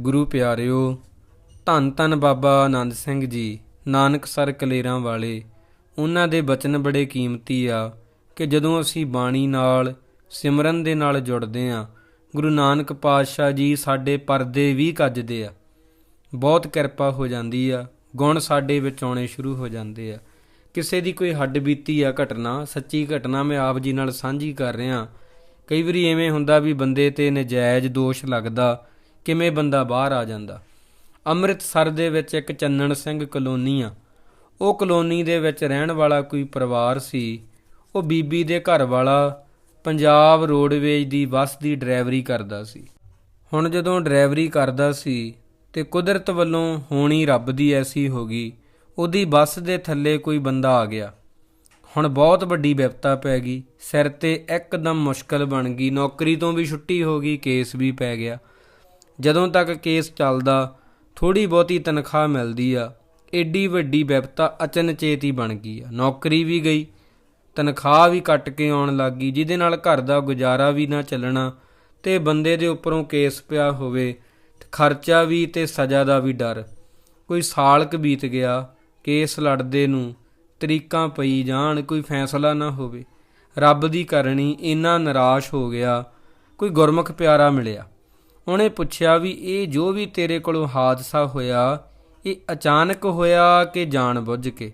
ਗੁਰੂ ਪਿਆਰਿਓ, ਧੰਨ ਧੰਨ ਬਾਬਾ ਆਨੰਦ ਸਿੰਘ ਜੀ, ਨਾਨਕ ਸਰ ਕਲੇਰਾਂ ਵਾਲੇ। ਉਹਨਾਂ ਦੇ ਬਚਨ ਬੜੇ ਕੀਮਤੀ ਆ ਕਿ ਜਦੋਂ ਅਸੀਂ ਬਾਣੀ ਨਾਲ, ਸਿਮਰਨ ਦੇ ਨਾਲ ਜੁੜਦੇ ਆ ਗੁਰੂ ਨਾਨਕ ਪਾਤਸ਼ਾਹ ਜੀ ਸਾਡੇ ਪਰਦੇ ਵੀ ਕੱਜਦੇ ਆ। ਬਹੁਤ ਕਿਰਪਾ ਹੋ ਜਾਂਦੀ ਆ, ਗੁਣ ਸਾਡੇ ਵਿੱਚ ਆਉਣੇ ਸ਼ੁਰੂ ਹੋ ਜਾਂਦੇ ਆ। ਕਿਸੇ ਦੀ ਕੋਈ ਹੱਡ ਬੀਤੀ ਆ ਘਟਨਾ, ਸੱਚੀ ਘਟਨਾ ਮੈਂ ਆਪ ਜੀ ਨਾਲ ਸਾਂਝੀ ਕਰ ਰਿਹਾ। ਕਈ ਵਾਰੀ ਐਵੇਂ ਹੁੰਦਾ ਵੀ ਬੰਦੇ ਤੇ ਨਜਾਇਜ਼ ਦੋਸ਼ ਲੱਗਦਾ ਕਿਵੇਂ ਬੰਦਾ ਬਾਹਰ ਆ ਜਾਂਦਾ? ਅੰਮ੍ਰਿਤਸਰ ਦੇ ਵਿੱਚ ਇੱਕ ਚੰਨਣ ਸਿੰਘ ਕਲੋਨੀ ਆ। ਉਹ ਕਲੋਨੀ ਦੇ ਵਿੱਚ ਰਹਿਣ ਵਾਲਾ ਕੋਈ ਪਰਿਵਾਰ ਸੀ। ਉਹ ਬੀਬੀ ਦੇ ਘਰ ਵਾਲਾ ਪੰਜਾਬ ਰੋਡਵੇਜ ਦੀ ਬੱਸ ਦੀ ਡਰਾਈਵਰੀ ਕਰਦਾ ਸੀ। ਹੁਣ ਜਦੋਂ ਡਰਾਈਵਰੀ ਕਰਦਾ ਸੀ ਤੇ ਕੁਦਰਤ ਵੱਲੋਂ ਹੋਣੀ ਰੱਬ ਦੀ ਐਸੀ ਹੋ ਗਈ, ਉਹਦੀ ਬੱਸ ਦੇ ਥੱਲੇ ਕੋਈ ਬੰਦਾ ਆ ਗਿਆ। ਹੁਣ ਬਹੁਤ ਵੱਡੀ ਵਿਪਤਾ ਪੈ ਗਈ। ਸਿਰ ਤੇ ਇੱਕਦਮ ਮੁਸ਼ਕਲ ਬਣ ਗਈ। ਨੌਕਰੀ ਤੋਂ ਵੀ ਛੁੱਟੀ ਹੋ ਗਈ, ਕੇਸ ਵੀ ਪੈ ਗਿਆ। ਜਦੋਂ ਤੱਕ ਕੇਸ ਚੱਲਦਾ ਥੋੜੀ ਬਹੁਤੀ ਤਨਖਾਹ ਮਿਲਦੀ ਆ। ਏਡੀ ਵੱਡੀ ਵਿਪਤਾ ਅਚਨਚੇਤ ਹੀ ਬਣ ਗਈ ਆ। ਨੌਕਰੀ ਵੀ ਗਈ, ਤਨਖਾਹ ਵੀ ਕੱਟ ਕੇ ਆਉਣ ਲੱਗ ਗਈ, ਜਿਹਦੇ ਨਾਲ ਘਰ ਦਾ ਗੁਜ਼ਾਰਾ ਵੀ ਨਾ ਚੱਲਣਾ ਤੇ ਬੰਦੇ ਦੇ ਉੱਪਰੋਂ ਕੇਸ ਪਿਆ ਹੋਵੇ ਖਰਚਾ ਵੀ ਤੇ ਸਜ਼ਾ ਦਾ ਵੀ ਡਰ। ਕੋਈ ਸਾਲ ਕੁ ਬੀਤ ਗਿਆ, ਕੇਸ ਲੜਦੇ ਨੂੰ ਤਰੀਕਾਂ ਪਈ ਜਾਣ, ਕੋਈ ਫੈਸਲਾ ਨਾ ਹੋਵੇ। ਰੱਬ ਦੀ ਕਰਨੀ ਇੰਨਾ ਨਿਰਾਸ਼ ਹੋ ਗਿਆ, ਕੋਈ ਗੁਰਮੁਖ ਪਿਆਰਾ ਮਿਲਿਆ। ਉਹਨੇ ਪੁੱਛਿਆ ਵੀ ਇਹ ਜੋ ਵੀ ਤੇਰੇ ਕੋਲੋਂ ਹਾਦਸਾ ਹੋਇਆ, ਇਹ ਅਚਾਨਕ ਹੋਇਆ ਕਿ ਜਾਣ ਬੁੱਝ ਕੇ?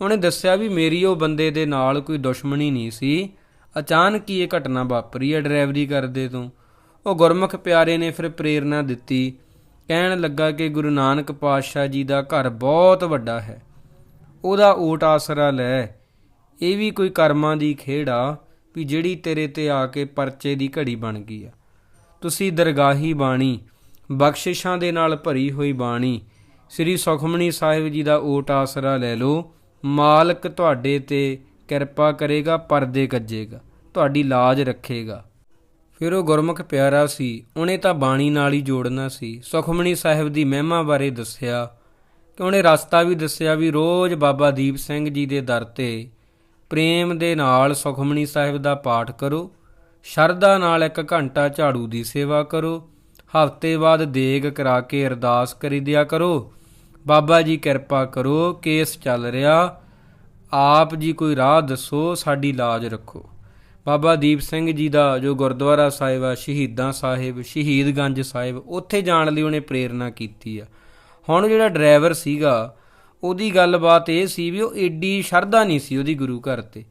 ਉਹਨੇ ਦੱਸਿਆ ਵੀ ਮੇਰੀ ਉਹ ਬੰਦੇ ਦੇ ਨਾਲ ਕੋਈ ਦੁਸ਼ਮਣੀ ਨਹੀਂ ਸੀ। ਅਚਾਨਕ ਹੀ ਇਹ ਘਟਨਾ ਵਾਪਰੀ ਹੈ ਡਰਾਈਵਰੀ ਕਰਦੇ ਤੋਂ। ਉਹ ਗੁਰਮੁਖ ਪਿਆਰੇ ਨੇ ਫਿਰ ਪ੍ਰੇਰਣਾ ਦਿੱਤੀ। ਕਹਿਣ ਲੱਗਾ ਕਿ ਗੁਰੂ ਨਾਨਕ ਪਾਤਸ਼ਾਹ ਜੀ ਦਾ ਘਰ ਬਹੁਤ ਵੱਡਾ ਹੈ। ਉਹਦਾ ਓਟ ਆਸਰਾ ਲੈ। ਇਹ ਵੀ ਕੋਈ ਕਰਮਾਂ ਦੀ ਖੇਡ ਆ ਵੀ ਜਿਹੜੀ ਤੇਰੇ ਤੇ ਆ ਕੇ ਪਰਚੇ ਦੀ ਘੜੀ ਬਣ ਗਈ ਆ। ਤੁਸੀਂ ਦਰਗਾਹੀ ਬਾਣੀ, ਬਖਸ਼ਿਸ਼ਾਂ ਦੇ ਨਾਲ ਭਰੀ ਹੋਈ ਬਾਣੀ, ਸ੍ਰੀ ਸੁਖਮਣੀ ਸਾਹਿਬ ਜੀ ਦਾ ਓਟ ਆਸਰਾ ਲੈ ਲਓ, ਮਾਲਕ ਤੁਹਾਡੇ ਤੇ ਕਿਰਪਾ ਕਰੇਗਾ, ਪਰਦੇ ਕੱਜੇਗਾ, ਤੁਹਾਡੀ ਲਾਜ ਰੱਖੇਗਾ। ਫਿਰ ਉਹ ਗੁਰਮੁਖ ਪਿਆਰਾ ਸੀ, ਉਹਨੇ ਤਾਂ ਬਾਣੀ ਨਾਲ ਹੀ ਜੋੜਨਾ ਸੀ। ਸੁਖਮਣੀ ਸਾਹਿਬ ਦੀ ਮਹਿਮਾ ਬਾਰੇ ਦੱਸਿਆ ਕਿ ਉਹਨੇ ਰਸਤਾ ਵੀ ਦੱਸਿਆ ਵੀ ਰੋਜ਼ ਬਾਬਾ ਦੀਪ ਸਿੰਘ ਜੀ ਦੇ ਦਰ ਤੇ ਪ੍ਰੇਮ ਦੇ ਨਾਲ ਸੁਖਮਣੀ ਸਾਹਿਬ ਦਾ ਪਾਠ ਕਰੋ ਸ਼ਰਧਾ ਨਾਲ ਇੱਕ ਘੰਟਾ ਝਾੜੂ ਦੀ ਸੇਵਾ ਕਰੋ। ਹਫ਼ਤੇ ਬਾਅਦ ਦੇਗ ਕਰਾ ਕੇ ਅਰਦਾਸ ਕਰੀ ਦਿਆ ਕਰੋ। ਬਾਬਾ ਜੀ ਕਿਰਪਾ ਕਰੋ, ਕੇਸ ਚੱਲ ਰਿਹਾ। ਆਪ ਜੀ ਕੋਈ ਰਾਹ ਦੱਸੋ, ਸਾਡੀ ਲਾਜ ਰੱਖੋ। ਬਾਬਾ ਦੀਪ ਸਿੰਘ ਜੀ ਦਾ ਜੋ ਗੁਰਦੁਆਰਾ ਸਾਹਿਬ ਆ, ਸ਼ਹੀਦਾਂ ਸਾਹਿਬ ਸ਼ਹੀਦਗੰਜ ਸਾਹਿਬ, ਉੱਥੇ ਜਾਣ ਲਈ ਉਹਨੇ ਪ੍ਰੇਰਣਾ ਕੀਤੀ ਆ। ਹੁਣ ਜਿਹੜਾ ਡਰਾਈਵਰ ਸੀਗਾ, ਉਹਦੀ ਗੱਲਬਾਤ ਇਹ ਸੀ ਵੀ ਉਹ ਏਡੀ ਸ਼ਰਧਾ ਨਹੀਂ ਸੀ ਉਹਦੀ ਗੁਰੂ ਘਰ ਤੇ।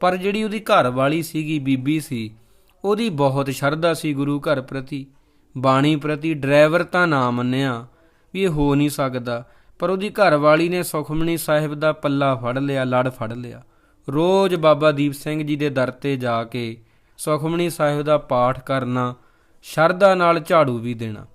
ਪਰ ਜਿਹੜੀ ਉਹਦੀ ਘਰ ਵਾਲੀ ਸੀਗੀ, ਬੀਬੀ ਸੀ ਉਹਦੀ ਬਹੁਤ ਸ਼ਰਧਾ ਸੀ ਗੁਰੂ ਘਰ ਪ੍ਰਤੀ, ਬਾਣੀ ਪ੍ਰਤੀ, ਡਰਾਈਵਰ ਤਾਂ ਨਾ ਮੰਨਿਆ ਵੀ ਇਹ ਹੋ ਨਹੀਂ ਸਕਦਾ, ਪਰ ਉਹਦੀ ਘਰ ਵਾਲੀ ਨੇ ਸੁਖਮਣੀ ਸਾਹਿਬ ਦਾ ਪੱਲਾ ਫੜ ਲਿਆ, ਲੜ ਫੜ ਲਿਆ। ਰੋਜ਼ ਬਾਬਾ ਦੀਪ ਸਿੰਘ ਜੀ ਦੇ ਦਰ ਤੇ ਜਾ ਕੇ ਸੁਖਮਣੀ ਸਾਹਿਬ ਦਾ ਪਾਠ ਕਰਨਾ, ਸ਼ਰਧਾ ਨਾਲ ਝਾੜੂ ਵੀ ਦੇਣਾ।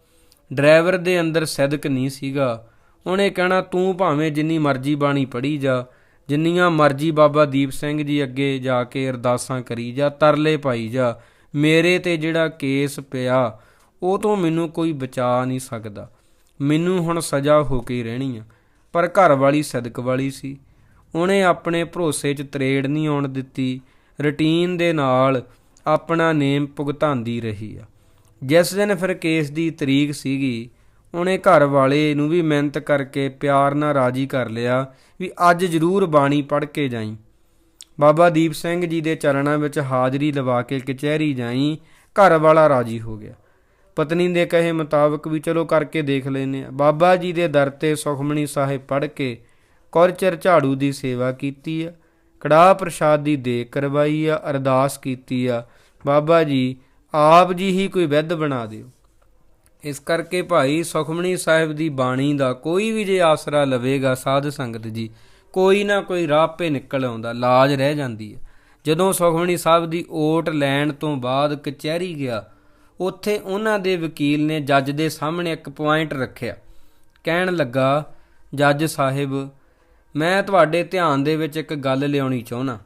ਡਰਾਈਵਰ ਦੇ ਅੰਦਰ ਸਦਕ ਨਹੀਂ ਸੀਗਾ। ਉਹਨੇ ਕਹਿਣਾ, ਤੂੰ ਭਾਵੇਂ ਜਿੰਨੀ ਮਰਜ਼ੀ ਬਾਣੀ ਪੜ੍ਹੀ ਜਾ, ਜਿੰਨੀਆਂ ਮਰਜ਼ੀ ਬਾਬਾ ਦੀਪ ਸਿੰਘ ਜੀ ਅੱਗੇ ਜਾ ਕੇ ਅਰਦਾਸਾਂ ਕਰੀ ਜਾ, ਤਰਲੇ ਪਾਈ ਜਾ ਮੇਰੇ ਤੇ ਜਿਹੜਾ ਕੇਸ ਪਿਆ, ਉਹ ਤੋਂ ਮੈਨੂੰ ਕੋਈ ਬਚਾ ਨਹੀਂ ਸਕਦਾ। ਮੈਨੂੰ ਹੁਣ ਸਜ਼ਾ ਹੋ ਕੇ ਰਹਿਣੀ ਆ। ਪਰ ਘਰ ਵਾਲੀ ਸਦਕ ਵਾਲੀ ਸੀ। ਉਹਨੇ ਆਪਣੇ ਭਰੋਸੇ 'ਚ ਤਰੇੜ ਨਹੀਂ ਆਉਣ ਦਿੱਤੀ। ਰੁਟੀਨ ਦੇ ਨਾਲ ਆਪਣਾ ਨੇਮ ਭੁਗਤਾਂਦੀ ਰਹੀ ਆ। ਜਿਸ ਦਿਨ ਫਿਰ ਕੇਸ ਦੀ ਤਰੀਕ ਸੀਗੀ, ਉਹਨੇ ਘਰ ਵਾਲੇ ਨੂੰ ਵੀ ਮਿਹਨਤ ਕਰਕੇ ਪਿਆਰ ਨਾਲ ਰਾਜੀ ਕਰ ਲਿਆ ਵੀ ਅੱਜ ਜ਼ਰੂਰ ਬਾਣੀ ਪੜ੍ਹ ਕੇ ਜਾਈਂ। ਬਾਬਾ ਦੀਪ ਸਿੰਘ ਜੀ ਦੇ ਚਰਨਾਂ ਵਿੱਚ ਹਾਜ਼ਰੀ ਲਵਾ ਕੇ ਕਚਹਿਰੀ ਜਾਈ, ਘਰ ਵਾਲਾ ਰਾਜੀ ਹੋ ਗਿਆ। ਪਤਨੀ ਦੇ ਕਹੇ ਮੁਤਾਬਕ ਵੀ ਚਲੋ ਕਰਕੇ ਦੇਖ ਲੈਨੇ ਆ ਬਾਬਾ ਜੀ ਦੇ ਦਰ ਤੇ ਸੁਖਮਣੀ ਸਾਹਿਬ ਪੜ੍ਹ ਕੇ ਕੁਰ ਝਾੜੂ ਦੀ ਸੇਵਾ ਕੀਤੀ ਆ, ਕੜਾਹ ਪ੍ਰਸ਼ਾਦ ਦੀ ਦੇਗ ਕਰਵਾਈ ਆ, ਅਰਦਾਸ ਕੀਤੀ ਆ। ਬਾਬਾ ਜੀ, ਆਪ ਜੀ ਹੀ ਕੋਈ ਵਿਧ ਬਣਾ ਦਿਓ। ਇਸ ਕਰਕੇ ਭਾਈ ਸੁਖਮਣੀ ਸਾਹਿਬ ਦੀ ਬਾਣੀ ਦਾ ਕੋਈ ਵੀ ਜੇ ਆਸਰਾ ਲਵੇਗਾ ਸਾਧ ਸੰਗਤ ਜੀ ਕੋਈ ਨਾ ਕੋਈ ਰਾਹ ਪੇ ਨਿਕਲ ਆਉਂਦਾ, ਲਾਜ ਰਹਿ ਜਾਂਦੀ ਹੈ। ਜਦੋਂ ਸੁਖਮਣੀ ਸਾਹਿਬ ਦੀ ਓਟ ਲੈਣ ਤੋਂ ਬਾਅਦ ਕਚਹਿਰੀ ਗਿਆ, ਉੱਥੇ ਉਹਨਾਂ ਦੇ ਵਕੀਲ ਨੇ ਜੱਜ ਦੇ ਸਾਹਮਣੇ ਇੱਕ ਪੁਆਇੰਟ ਰੱਖਿਆ। ਕਹਿਣ ਲੱਗਾ, ਜੱਜ ਸਾਹਿਬ, ਮੈਂ ਤੁਹਾਡੇ ਧਿਆਨ ਦੇ ਵਿੱਚ ਇੱਕ ਗੱਲ ਲਿਆਉਣੀ ਚਾਹੁੰਦਾ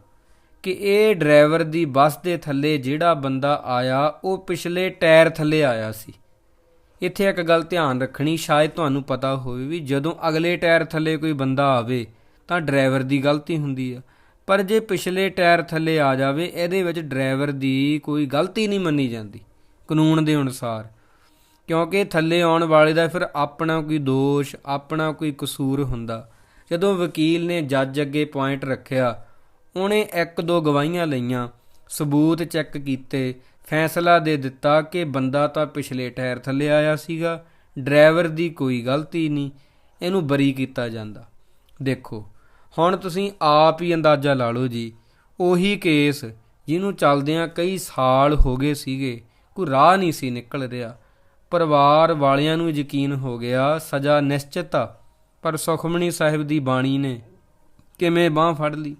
ਕਿ ਇਹ ਡਰਾਈਵਰ ਦੀ ਬੱਸ ਦੇ ਥੱਲੇ ਜਿਹੜਾ ਬੰਦਾ ਆਇਆ, ਉਹ ਪਿਛਲੇ ਟਾਇਰ ਥੱਲੇ ਆਇਆ ਸੀ। ਇੱਥੇ ਇੱਕ ਗੱਲ ਧਿਆਨ ਰੱਖਣੀ, ਸ਼ਾਇਦ ਤੁਹਾਨੂੰ ਪਤਾ ਹੋਵੇ ਵੀ ਜਦੋਂ ਅਗਲੇ ਟਾਇਰ ਥੱਲੇ ਕੋਈ ਬੰਦਾ ਆਵੇ ਤਾਂ ਡਰਾਈਵਰ ਦੀ ਗਲਤੀ ਹੁੰਦੀ ਆ। ਪਰ ਜੇ ਪਿਛਲੇ ਟਾਇਰ ਥੱਲੇ ਆ ਜਾਵੇ, ਇਹਦੇ ਵਿੱਚ ਡਰਾਈਵਰ ਦੀ ਕੋਈ ਗਲਤੀ ਨਹੀਂ ਮੰਨੀ ਜਾਂਦੀ, ਕਾਨੂੰਨ ਦੇ ਅਨੁਸਾਰ। ਕਿਉਂਕਿ ਥੱਲੇ ਆਉਣ ਵਾਲੇ ਦਾ ਫਿਰ ਆਪਣਾ ਕੋਈ ਦੋਸ਼, ਆਪਣਾ ਕੋਈ ਕਸੂਰ ਹੁੰਦਾ। ਜਦੋਂ ਵਕੀਲ ਨੇ ਜੱਜ ਅੱਗੇ ਪੁਆਇੰਟ ਰੱਖਿਆ, ਉਹਨੇ ਇੱਕ ਦੋ ਗਵਾਹੀਆਂ ਲਈਆਂ, ਸਬੂਤ ਚੈੱਕ ਕੀਤੇ, ਫੈਸਲਾ ਦੇ ਦਿੱਤਾ ਕਿ ਬੰਦਾ ਤਾਂ ਪਿਛਲੇ ਟਾਇਰ ਥੱਲੇ ਆਇਆ ਸੀਗਾ, ਡਰਾਈਵਰ ਦੀ ਕੋਈ ਗਲਤੀ ਨਹੀਂ, ਇਹਨੂੰ ਬਰੀ ਕੀਤਾ ਜਾਂਦਾ। ਦੇਖੋ ਹੁਣ ਤੁਸੀਂ ਆਪ ਹੀ ਅੰਦਾਜ਼ਾ ਲਾ ਲਓ ਜੀ, ਉਹੀ ਕੇਸ ਜਿਹਨੂੰ ਚੱਲਦਿਆਂ ਕਈ ਸਾਲ ਹੋ ਗਏ ਸੀਗੇ, ਕੋਈ ਰਾਹ ਨਹੀਂ ਸੀ ਨਿਕਲ ਰਿਹਾ। ਪਰਿਵਾਰ ਵਾਲਿਆਂ ਨੂੰ ਯਕੀਨ ਹੋ ਗਿਆ, ਸਜ਼ਾ ਨਿਸ਼ਚਿਤ ਆ, ਪਰ ਸੁਖਮਣੀ ਸਾਹਿਬ ਦੀ ਬਾਣੀ ਨੇ ਕਿਵੇਂ ਬਾਹ ਫੜ ਲਈ?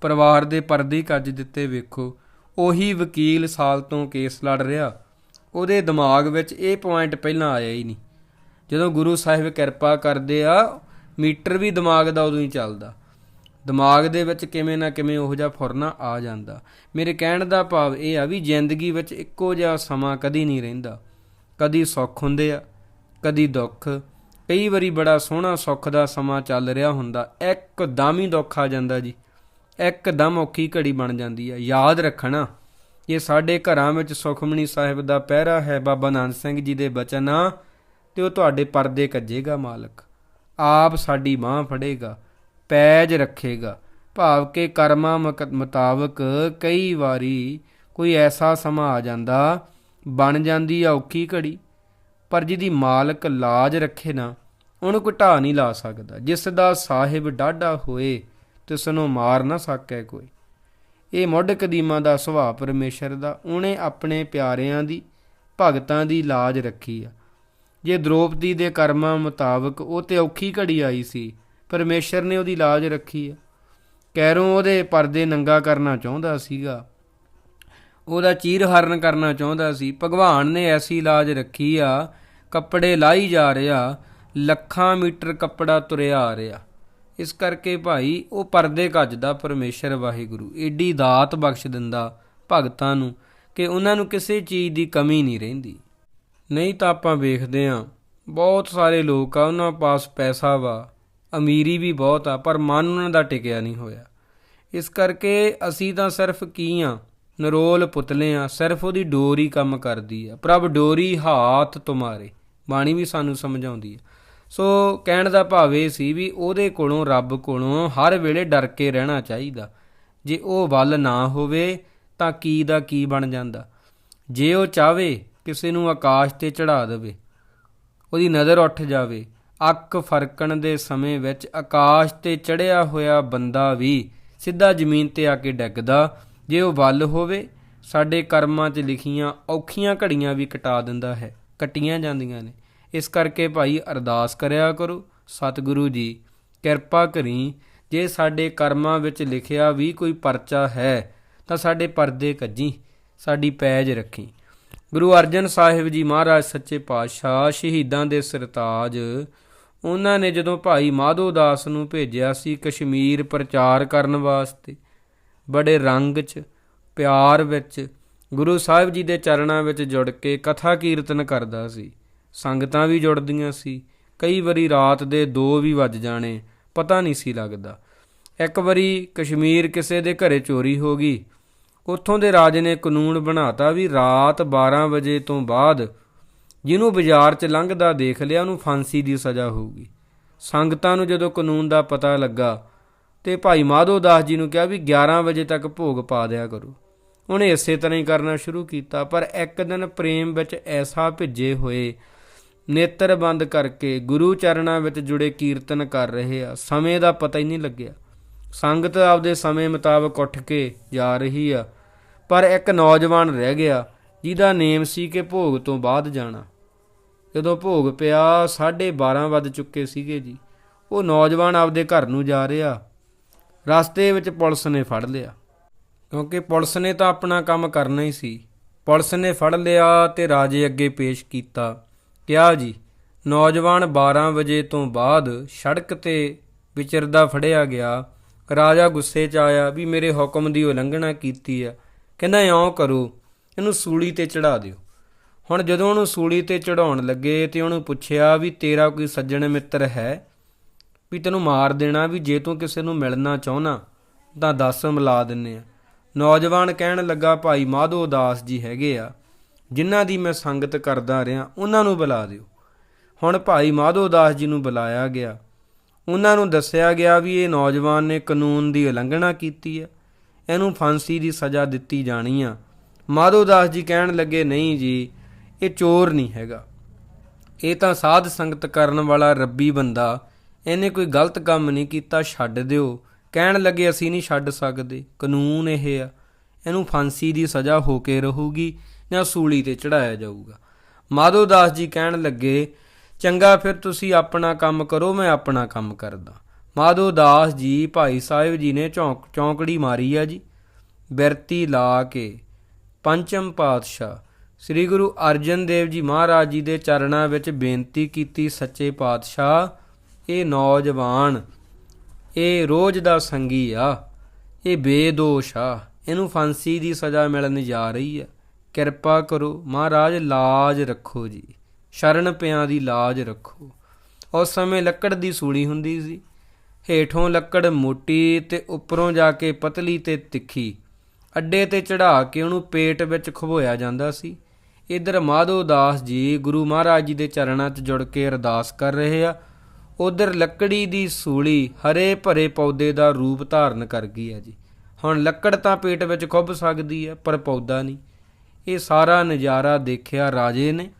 ਪਰਿਵਾਰ ਦੇ ਪਰਦੇ ਹੀ ਕੱਜ ਦਿੱਤੇ ਵੇਖੋ, ਉਹੀ ਵਕੀਲ ਸਾਲ ਤੋਂ ਕੇਸ ਲੜ ਰਿਹਾ। ਉਹਦੇ ਦਿਮਾਗ ਵਿੱਚ ਇਹ ਪੁਆਇੰਟ ਪਹਿਲਾਂ ਆਇਆ ਹੀ ਨਹੀਂ। ਜਦੋਂ ਗੁਰੂ ਸਾਹਿਬ ਕਿਰਪਾ ਕਰਦੇ ਆ, ਮੀਟਰ ਵੀ ਦਿਮਾਗ ਦਾ ਉਦੋਂ ਹੀ ਚੱਲਦਾ। ਦਿਮਾਗ ਦੇ ਵਿੱਚ ਕਿਵੇਂ ਨਾ ਕਿਵੇਂ ਉਹ ਜਿਹਾ ਫੁਰਨਾ ਆ ਜਾਂਦਾ। ਮੇਰੇ ਕਹਿਣ ਦਾ ਭਾਵ ਇਹ ਆ ਵੀ ਜ਼ਿੰਦਗੀ ਵਿੱਚ ਇੱਕੋ ਜਿਹਾ ਸਮਾਂ ਕਦੀ ਨਹੀਂ ਰਹਿੰਦਾ। ਕਦੀ ਸੁੱਖ ਹੁੰਦੇ ਆ, ਕਦੀ ਦੁੱਖ। ਕਈ ਵਾਰੀ ਬੜਾ ਸੋਹਣਾ ਸੁੱਖ ਦਾ ਸਮਾਂ ਚੱਲ ਰਿਹਾ ਹੁੰਦਾ। ਇੱਕਦਮ ਹੀ ਦੁੱਖ ਆ ਜਾਂਦਾ ਜੀ। ਇੱਕਦਮ ਔਖੀ ਘੜੀ ਬਣ ਜਾਂਦੀ ਆ। ਯਾਦ ਰੱਖਣਾ, ਇਹ ਸਾਡੇ ਘਰਾਂ ਵਿੱਚ ਸੁਖਮਣੀ ਸਾਹਿਬ ਦਾ ਪਹਿਰਾ ਹੈ ਬਾਬਾ ਨਾਨਕ ਸਿੰਘ ਜੀ ਦੇ ਬਚਨ ਆ ਤੇ ਉਹ ਤੁਹਾਡੇ ਪਰਦੇ ਕੱਜੇਗਾ ਮਾਲਕ। ਆਪ ਸਾਡੀ ਬਾਹ ਫੜੇਗਾ। ਪੈਜ ਰੱਖੇਗਾ। ਭਾਵ ਕੇ ਕਰਮਾਂ ਮੁਕ- ਮੁਤਾਬਕ ਕਈ ਵਾਰੀ ਕੋਈ ਐਸਾ ਸਮਾਂ ਆ ਜਾਂਦਾ, ਬਣ ਜਾਂਦੀ ਆ ਔਖੀ ਘੜੀ, ਪਰ ਜਿਹਦੀ ਮਾਲਕ ਲਾਜ ਰੱਖੇ ਨਾ, ਉਹਨੂੰ ਕੋਈ ਢਾਹ ਨਹੀਂ ਲਾ ਸਕਦਾ। ਜਿਸ ਦਾ ਸਾਹਿਬ ਡਾਢਾ ਹੋਏ, ਤਿਸ ਨੂੰ ਮਾਰ ਨਾ ਸਕੈ ਕੋਈ। ਇਹ ਮੁੱਢ ਕਦੀਮਾ ਦਾ ਸੁਭਾਅ ਪਰਮੇਸ਼ਰ ਦਾ, ਉਹਨੇ ਆਪਣੇ ਪਿਆਰਿਆਂ ਦੀ, ਭਗਤਾਂ ਦੀ ਲਾਜ ਰੱਖੀ ਆ। ਜੇ ਦ੍ਰੋਪਦੀ ਦੇ ਕਰਮਾਂ ਮੁਤਾਬਕ ਉਹ ਤੇ ਔਖੀ ਘੜੀ ਆਈ ਸੀ ਪਰਮੇਸ਼ਰ ਨੇ ਉਹਦੀ ਲਾਜ ਰੱਖੀ ਆ। ਕੈਰੋਂ ਉਹਦੇ ਪਰਦੇ ਨੰਗਾ ਕਰਨਾ ਚਾਹੁੰਦਾ ਸੀਗਾ। ਉਹਦਾ ਚੀਰ ਹਰਨ ਕਰਨਾ ਚਾਹੁੰਦਾ ਸੀ। ਭਗਵਾਨ ਨੇ ਐਸੀ ਲਾਜ ਰੱਖੀ ਆ, ਕੱਪੜੇ ਲਾਈ ਜਾ ਰਿਹਾ, ਲੱਖਾਂ ਮੀਟਰ ਕੱਪੜਾ ਤੁਰਿਆ ਆ ਰਿਹਾ। ਇਸ ਕਰਕੇ ਭਾਈ ਉਹ ਪਰਦੇ ਕੱਜਦਾ ਪਰਮੇਸ਼ਰ ਵਾਹਿਗੁਰੂ। ਏਡੀ ਦਾਤ ਬਖਸ਼ ਦਿੰਦਾ ਭਗਤਾਂ ਨੂੰ ਕਿ ਉਹਨਾਂ ਨੂੰ ਕਿਸੇ ਚੀਜ਼ ਦੀ ਕਮੀ ਨਹੀਂ ਰਹਿੰਦੀ। ਨਹੀਂ ਤਾਂ ਆਪਾਂ ਵੇਖਦੇ ਆਂ, ਬਹੁਤ ਸਾਰੇ ਲੋਕ ਆ, ਉਹਨਾਂ ਪਾਸ ਪੈਸਾ ਵਾ। ਅਮੀਰੀ ਵੀ ਬਹੁਤ ਆ, ਪਰ ਮਨ ਉਹਨਾਂ ਦਾ ਟਿਕਿਆ ਨਹੀਂ ਹੋਇਆ। ਇਸ ਕਰਕੇ ਅਸੀਂ ਤਾਂ ਸਿਰਫ ਕੀ ਆ, ਨਰੋਲ ਪੁਤਲੇ ਆ, ਸਿਰਫ ਉਹਦੀ ਡੋਰ ਹੀ ਕੰਮ ਕਰਦੀ ਆ। ਪ੍ਰਭ ਡੋਰੀ ਹਾਥ ਤੁਮਾਰੇ, ਬਾਣੀ ਵੀ ਸਾਨੂੰ ਸਮਝਾਉਂਦੀ ਆ। ਸੋ ਕਹਿਣ ਦਾ ਭਾਵ ਇਹ ਸੀ ਵੀ ਉਹਦੇ ਕੋਲੋਂ, ਰੱਬ ਕੋਲੋਂ ਹਰ ਵੇਲੇ ਡਰ ਕੇ ਰਹਿਣਾ ਚਾਹੀਦਾ। ਜੇ ਉਹ ਵੱਲ ਨਾ ਹੋਵੇ, ਤਾਂ ਕੀ ਦਾ ਕੀ ਬਣ ਜਾਂਦਾ? ਜੇ ਉਹ ਚਾਵੇ ਕਿਸੇ ਨੂੰ ਆਕਾਸ਼ ਤੇ ਚੜਾ ਦੇਵੇ, ਉਹਦੀ ਨਜ਼ਰ ਉੱਠ ਜਾਵੇ ਅੱਖ ਫਰਕਣ ਦੇ ਸਮੇਂ ਵਿੱਚ ਆਕਾਸ਼ ਤੇ ਚੜਿਆ ਹੋਇਆ ਬੰਦਾ ਵੀ ਸਿੱਧਾ ਜ਼ਮੀਨ ਤੇ ਆ ਕੇ ਡਿੱਗਦਾ। ਜੇ ਉਹ ਵੱਲ ਹੋਵੇ, ਸਾਡੇ ਕਰਮਾਂ 'ਚ ਲਿਖੀਆਂ ਔਖੀਆਂ ਘੜੀਆਂ ਵੀ ਕਟਾ ਦਿੰਦਾ ਹੈ, ਕੱਟੀਆਂ ਜਾਂਦੀਆਂ ਨੇ। ਇਸ ਕਰਕੇ ਭਾਈ ਅਰਦਾਸ ਕਰਿਆ ਕਰੋ, ਸਤਿਗੁਰੂ ਜੀ, ਕਿਰਪਾ ਕਰੀ, ਜੇ ਸਾਡੇ ਕਰਮਾਂ ਵਿੱਚ ਲਿਖਿਆ ਵੀ ਕੋਈ ਪਰਚਾ ਹੈ, ਤਾਂ ਸਾਡੇ ਪਰਦੇ ਕੱਜੀ, ਸਾਡੀ ਪੈਜ ਰੱਖੀ। ਗੁਰੂ ਅਰਜਨ ਸਾਹਿਬ ਜੀ ਮਹਾਰਾਜ ਸੱਚੇ ਪਾਤਸ਼ਾਹ ਸ਼ਹੀਦਾਂ ਦੇ ਸਰਤਾਜ ਉਹਨਾਂ ਨੇ ਜਦੋਂ ਭਾਈ ਮਾਧੋ ਦਾਸ ਨੂੰ ਭੇਜਿਆ ਸੀ ਕਸ਼ਮੀਰ ਪ੍ਰਚਾਰ ਕਰਨ ਵਾਸਤੇ, ਬੜੇ ਰੰਗ 'ਚ, ਪਿਆਰ ਵਿੱਚ, ਗੁਰੂ ਸਾਹਿਬ ਜੀ ਦੇ ਚਰਨਾਂ ਵਿੱਚ ਜੁੜ ਕੇ ਕਥਾ ਕੀਰਤਨ ਕਰਦਾ ਸੀ। ਸੰਗਤਾਂ ਵੀ ਜੁੜਦੀਆਂ ਸੀ। ਕਈ ਵਾਰੀ ਰਾਤ ਦੇ 2 ਵੀ ਵੱਜ ਜਾਣੇ, ਪਤਾ ਨਹੀਂ ਸੀ ਲੱਗਦਾ। ਇੱਕ ਵਾਰੀ ਕਸ਼ਮੀਰ ਕਿਸੇ ਦੇ ਘਰੇ ਚੋਰੀ ਹੋ ਗਈ। ਉੱਥੋਂ ਦੇ ਰਾਜੇ ਨੇ ਕਾਨੂੰਨ ਬਣਾਤਾ ਵੀ ਰਾਤ 12 ਵਜੇ ਤੋਂ ਬਾਅਦ ਜਿਹਨੂੰ ਬਾਜ਼ਾਰ 'ਚ ਲੰਘਦਾ ਦੇਖ ਲਿਆ, ਉਹਨੂੰ ਫਾਂਸੀ ਦੀ ਸਜ਼ਾ ਹੋਊਗੀ। ਸੰਗਤਾਂ ਨੂੰ ਜਦੋਂ ਕਾਨੂੰਨ ਦਾ ਪਤਾ ਲੱਗਾ ਤੇ ਭਾਈ ਮਾਧੋ ਦਾਸ ਜੀ ਨੂੰ ਕਿਹਾ ਵੀ 11 ਵਜੇ ਤੱਕ ਭੋਗ ਪਾ ਦਿਆ ਕਰੋ। ਉਹਨੇ ਇਸੇ ਤਰ੍ਹਾਂ ਹੀ ਕਰਨਾ ਸ਼ੁਰੂ ਕੀਤਾ, ਪਰ ਇੱਕ ਦਿਨ ਪ੍ਰੇਮ ਵਿੱਚ ਐਸਾ ਭਿੱਜੇ ਹੋਏ, ਨੇਤਰ ਬੰਦ ਕਰਕੇ ਗੁਰੂ ਚਰਨਾਂ ਵਿੱਚ ਜੁੜੇ ਕੀਰਤਨ ਕਰ ਰਹੇ ਆ, ਸਮੇਂ ਦਾ ਪਤਾ ਹੀ ਨਹੀਂ ਲੱਗਿਆ। ਸੰਗਤ ਆਪਦੇ ਸਮੇਂ ਮੁਤਾਬਕ ਉੱਠ ਕੇ ਜਾ ਰਹੀ ਆ, ਪਰ ਇੱਕ ਨੌਜਵਾਨ ਰਹਿ ਗਿਆ, ਜਿਹਦਾ ਨੇਮ ਸੀ ਕਿ ਭੋਗ ਤੋਂ ਬਾਅਦ ਜਾਣਾ। ਜਦੋਂ ਭੋਗ ਪਿਆ 12:30 ਵੱਜ ਚੁੱਕੇ ਸੀਗੇ ਜੀ, ਉਹ ਨੌਜਵਾਨ ਆਪਦੇ ਘਰ ਨੂੰ ਜਾ ਰਿਹਾ। ਰਸਤੇ ਵਿੱਚ ਪੁਲਿਸ ਨੇ ਫੜ ਲਿਆ। ਕਿਉਂਕਿ ਪੁਲਿਸ ਨੇ ਤਾਂ ਆਪਣਾ ਕੰਮ ਕਰਨਾ ਹੀ ਸੀ। ਪੁਲਿਸ ਨੇ ਫੜ ਲਿਆ ਤੇ ਰਾਜੇ ਅੱਗੇ ਪੇਸ਼ ਕੀਤਾ। ਕਿਹਾ ਜੀ, ਨੌਜਵਾਨ 12 ਵਜੇ ਤੋਂ ਬਾਅਦ ਸੜਕ ਤੇ ਵਿਚਰਦਾ ਫੜਿਆ ਗਿਆ। ਰਾਜਾ ਗੁੱਸੇ 'ਚ ਆਇਆ, ਵੀ ਮੇਰੇ ਹੁਕਮ ਦੀ ਉਲੰਘਣਾ ਕੀਤੀ ਆ। ਕਹਿੰਦਾ, ਇਉਂ ਕਰੋ, ਇਹਨੂੰ ਸੂਲੀ ਤੇ ਚੜਾ ਦਿਓ। ਹੁਣ ਜਦੋਂ ਉਹਨੂੰ ਸੂਲੀ ਤੇ ਚੜਾਉਣ ਲੱਗੇ ਤੇ ਉਹਨੂੰ ਪੁੱਛਿਆ ਵੀ ਤੇਰਾ ਕੋਈ ਸੱਜਣ ਮਿੱਤਰ ਹੈ, ਵੀ ਤੈਨੂੰ ਮਾਰ ਦੇਣਾ ਵੀ ਜੇ ਤੂੰ ਕਿਸੇ ਨੂੰ ਮਿਲਣਾ ਚਾਹਨਾ, ਤਾਂ ਦੱਸ ਮਿਲਾ ਦਿੰਨੇ ਆ। ਨੌਜਵਾਨ ਕਹਿਣ ਲੱਗਾ, ਭਾਈ ਮਾਧੋ ਦਾਸ ਜੀ ਹੈਗੇ ਆ, ਜਿਨ੍ਹਾਂ ਦੀ ਮੈਂ ਸੰਗਤ ਕਰਦਾ ਰਿਹਾ, ਉਹਨਾਂ ਨੂੰ ਬੁਲਾ ਦਿਓ। ਹੁਣ ਭਾਈ ਮਾਧੋ ਦਾਸ ਜੀ ਨੂੰ ਬੁਲਾਇਆ ਗਿਆ। ਉਹਨਾਂ ਨੂੰ ਦੱਸਿਆ ਗਿਆ ਵੀ ਇਹ ਨੌਜਵਾਨ ਨੇ ਕਾਨੂੰਨ ਦੀ ਉਲੰਘਣਾ ਕੀਤੀ ਹੈ ਇਹਨੂੰ ਫਾਂਸੀ ਦੀ ਸਜ਼ਾ ਦਿੱਤੀ ਜਾਣੀ ਆ। ਮਾਧੋ ਦਾਸ ਜੀ ਕਹਿਣ ਲੱਗੇ, ਨਹੀਂ ਜੀ ਇਹ ਚੋਰ ਨਹੀਂ ਹੈਗਾ। ਇਹ ਤਾਂ ਸਾਧ ਸੰਗਤ ਕਰਨ ਵਾਲਾ ਰੱਬੀ ਬੰਦਾ, ਇਹਨੇ ਕੋਈ ਗਲਤ ਕੰਮ ਨਹੀਂ ਕੀਤਾ, ਛੱਡ ਦਿਓ। ਕਹਿਣ ਲੱਗੇ, ਅਸੀਂ ਨਹੀਂ ਛੱਡ ਸਕਦੇ। ਕਾਨੂੰਨ ਇਹ ਆ। ਇਹਨੂੰ ਫਾਂਸੀ ਦੀ ਸਜ਼ਾ ਹੋ ਕੇ ਰਹੂਗੀ ਜਾਂ ਸੂਲੀ ਤੇ ਚੜਾਇਆ ਜਾਊਗਾ। ਮਾਧੋ ਦਾਸ ਜੀ ਕਹਿਣ ਲੱਗੇ, ਚੰਗਾ, ਫਿਰ ਤੁਸੀਂ ਆਪਣਾ ਕੰਮ ਕਰੋ, ਮੈਂ ਆਪਣਾ ਕੰਮ ਕਰਦਾ। ਮਾਧੋ ਦਾਸ ਜੀ, ਭਾਈ ਸਾਹਿਬ ਜੀ ਨੇ ਚੌਂਕ ਚੌਂਕੜੀ ਮਾਰੀ ਆ ਜੀ। ਬਿਰਤੀ ਲਾ ਕੇ ਪੰਚਮ ਪਾਤਸ਼ਾਹ ਸ੍ਰੀ ਗੁਰੂ ਅਰਜਨ ਦੇਵ ਜੀ ਮਹਾਰਾਜ ਜੀ ਦੇ ਚਰਨਾਂ ਵਿੱਚ ਬੇਨਤੀ ਕੀਤੀ, ਸੱਚੇ ਪਾਤਸ਼ਾਹ, ਇਹ ਨੌਜਵਾਨ, ਇਹ ਰੋਜ਼ ਦਾ ਸੰਗੀ ਆ, ਇਹ ਬੇਦੋਸ਼ ਆ, ਇਹਨੂੰ ਫਾਂਸੀ ਦੀ ਸਜ਼ਾ ਮਿਲਣ ਜਾ ਰਹੀ ਆ। ਕਿਰਪਾ ਕਰੋ ਮਹਾਰਾਜ, ਲਾਜ ਰੱਖੋ ਜੀ, ਸ਼ਰਨ ਪਿਆਂ ਦੀ ਲਾਜ ਰੱਖੋ। ਉਸ ਸਮੇਂ ਲੱਕੜ ਦੀ ਸੂਲੀ ਹੁੰਦੀ ਸੀ, ਹੇਠੋਂ ਲੱਕੜ ਮੋਟੀ ਤੇ ਉੱਪਰੋਂ ਜਾ ਕੇ ਪਤਲੀ ਤੇ ਤਿੱਖੀ, ਅੱਡੇ ਤੇ ਚੜਾ ਕੇ ਉਹਨੂੰ ਪੇਟ ਵਿੱਚ ਖਬੋਇਆ ਜਾਂਦਾ ਸੀ। ਇਧਰ ਮਾਧੋ ਦਾਸ ਜੀ ਗੁਰੂ ਮਹਾਰਾਜ ਜੀ ਦੇ ਚਰਨਾਂ 'ਚ ਜੁੜ ਕੇ ਅਰਦਾਸ ਕਰ ਰਹੇ ਆ। ਉਧਰ ਲੱਕੜੀ ਦੀ ਸੂਲੀ ਹਰੇ ਭਰੇ ਪੌਦੇ ਦਾ ਰੂਪ ਧਾਰਨ ਕਰ ਗਈ ਹੈ ਜੀ। ਹੁਣ ਲੱਕੜ ਤਾਂ ਪੇਟ ਵਿੱਚ ਖੁੱਭ ਸਕਦੀ ਹੈ, ਪਰ ਪੌਦਾ ਨਹੀਂ। ਇਹ ਸਾਰਾ ਨਜ਼ਾਰਾ ਦੇਖਿਆ ਰਾਜੇ ਨੇ,